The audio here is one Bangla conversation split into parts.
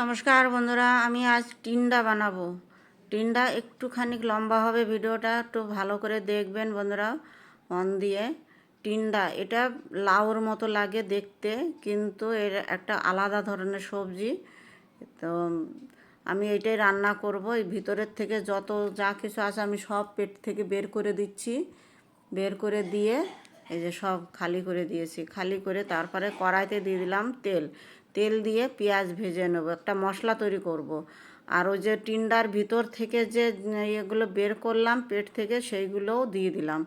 নমস্কার বন্ধুরা, আমি আজ টিন্ডা বানাবো। টিন্ডা একটুখানি লম্বা হবে ভিডিওটা, একটু ভালো করে দেখবেন বন্ধুরা, মন দিয়ে। টিন্ডা, এটা লাউর মতো লাগে দেখতে, কিন্তু এর একটা আলাদা ধরনের সবজি। তো আমি এটাই রান্না করব। এই ভিতরের থেকে যত যা কিছু আছে আমি সব পেট থেকে বের করে দিচ্ছি। বের করে দিয়ে এই যে সব খালি করে দিয়েছি। খালি করে তারপরে কড়াইতে দিয়ে দিলাম তেল। তেল দিয়ে পেঁয়াজ ভেজে নেব, একটা মশলা তৈরি করব। আর ওই যে টিন্ডার ভিতর থেকে যে ইয়েগুলো বের করলাম, পেট থেকে সেইগুলোও দিয়ে দিলাম।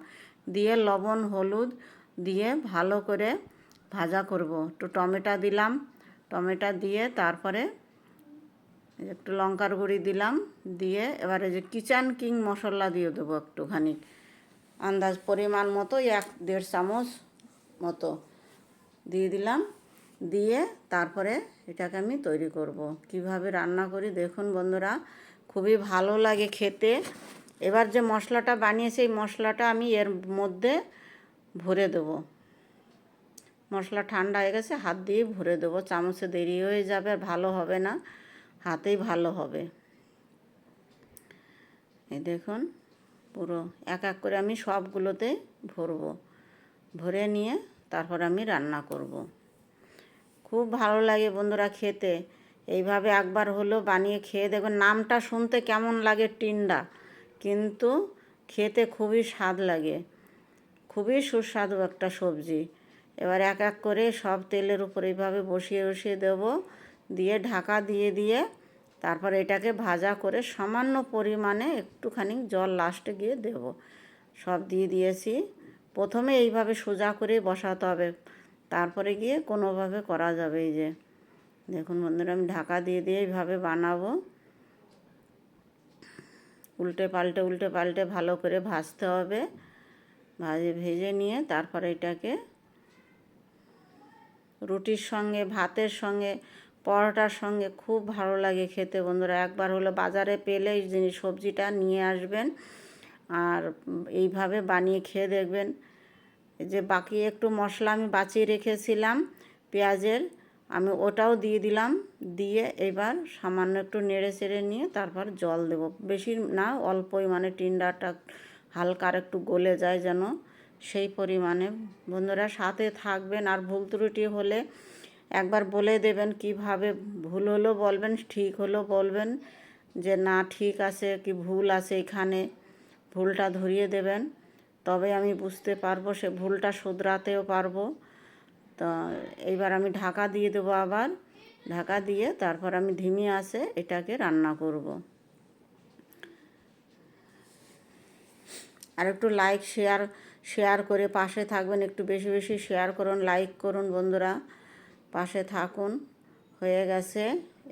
দিয়ে লবণ, হলুদ দিয়ে ভালো করে ভাজা করব। একটু টমেটো দিলাম, টমেটো দিয়ে তারপরে একটু লঙ্কার গুঁড়ি দিলাম, দিয়ে এবারে যে কিচেন কিং মশলা দিয়ে দেবো একটুখানি। আন্দাজ পরিমাণ মতো, এক দেড় চামচ মতো দিয়ে দিলাম। দিয়ে তারপরে এটাকে আমি তৈরি করব। কীভাবে রান্না করি দেখুন বন্ধুরা, খুবই ভালো লাগে খেতে। এবার যে মশলাটা বানিয়েছি, এই মশলাটা আমি এর মধ্যে ভরে দেব। মশলা ঠান্ডা হয়ে গেছে, হাত দিয়ে ভরে দেবো। চামচে দেরি হয়ে যাবে, আর ভালো হবে না, হাতেই ভালো হবে। এই দেখুন, পুরো এক এক করে আমি সবগুলোতে ভরবো। ভরে নিয়ে তারপর আমি রান্না করব। খুব ভালো লাগে বন্ধুরা খেতে। এইভাবে একবার হলো বানিয়ে খেয়ে দেখবেন, নামটা শুনতে কেমন লাগে টিন্ডা। কিন্তু খেতে খুবই স্বাদ লাগে। খুবই সুস্বাদু একটা সবজি। এবার এক এক করে সব তেলের উপর এইভাবে বসিয়ে বসিয়ে দেব। দিয়ে ঢাকা দিয়ে দিয়ে তারপর এটাকে ভাজা করে সামান্য পরিমাণে একটুখানি জল লাস্টে গিয়ে দেব। সব দিয়ে দিয়েছি। প্রথমে এইভাবে সোজা করে বসাতে হবে। তারপরে গিয়ে কোনোভাবে করা যাবে এই যে। দেখুন বন্ধুরা, আমি ঢাকা দিয়ে দিয়ে এইভাবে বানাবো। উল্টে পাল্টে উল্টে পাল্টে ভালো করে ভাজতে হবে। ভাজে, ভেজে নিয়ে তারপরে এটাকে রুটির সঙ্গে, ভাতের সঙ্গে, পরোটার সঙ্গে খুব ভালো লাগে খেতে বন্ধুরা। একবার হলো বাজারে পেলে এই জিনিস, সবজিটা নিয়ে আসবেন আর এইভাবে বানিয়ে খেয়ে দেখবেন। যে বাকি একটু মশলা আমি বাঁচিয়ে রেখেছিলাম, পেঁয়াজের, আমি ওটাও দিয়ে দিলাম, দিয়ে এবার সামান্য একটু নেড়ে চেড়ে নিয়ে তারপর জল দেব। বেশি না অল্পই মানে টিন্ডাটা হালকা আর একটু গলে যায় যেন সেই পরিমাণে। বন্ধুরা, সাথে থাকবেন আর ভুল ত্রুটি হলে একবার বলে দেবেন কীভাবে ভুল হলো বলবেন, ঠিক হলো বলবেন, যে না ঠিক আছে কি ভুল আছে এখানে, ভুলটা ধরিয়ে দেবেন। তবে আমি বুঝতে পারব, সে ভুলটা শুধরাতেও পারব। তো এইবার আমি ঢাকা দিয়ে দেবো আবার। ঢাকা দিয়ে তারপর আমি ধিমি আসে এটাকে রান্না করব। আর একটু লাইক শেয়ার শেয়ার করে পাশে থাকবেন, একটু বেশি বেশি শেয়ার করুন লাইক করুন বন্ধুরা। পাশে থাকুন, হয়ে গেছে।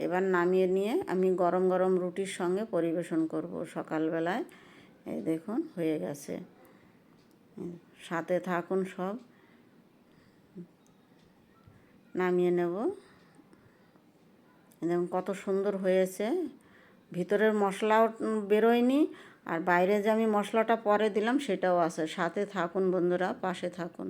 এবার নামিয়ে নিয়ে আমি গরম গরম রুটির সঙ্গে পরিবেশন করব সকালবেলায়। এই দেখুন, হয়ে গেছে। সাথে থাকুন সব। নামিয়ে নেব। দেখুন কত সুন্দর হয়েছে। ভিতরের মশলাও বেরোয়নি, আর বাইরে যে আমি মশলাটা পরে দিলাম সেটাও আছে। সাথে থাকুন বন্ধুরা, পাশে থাকুন।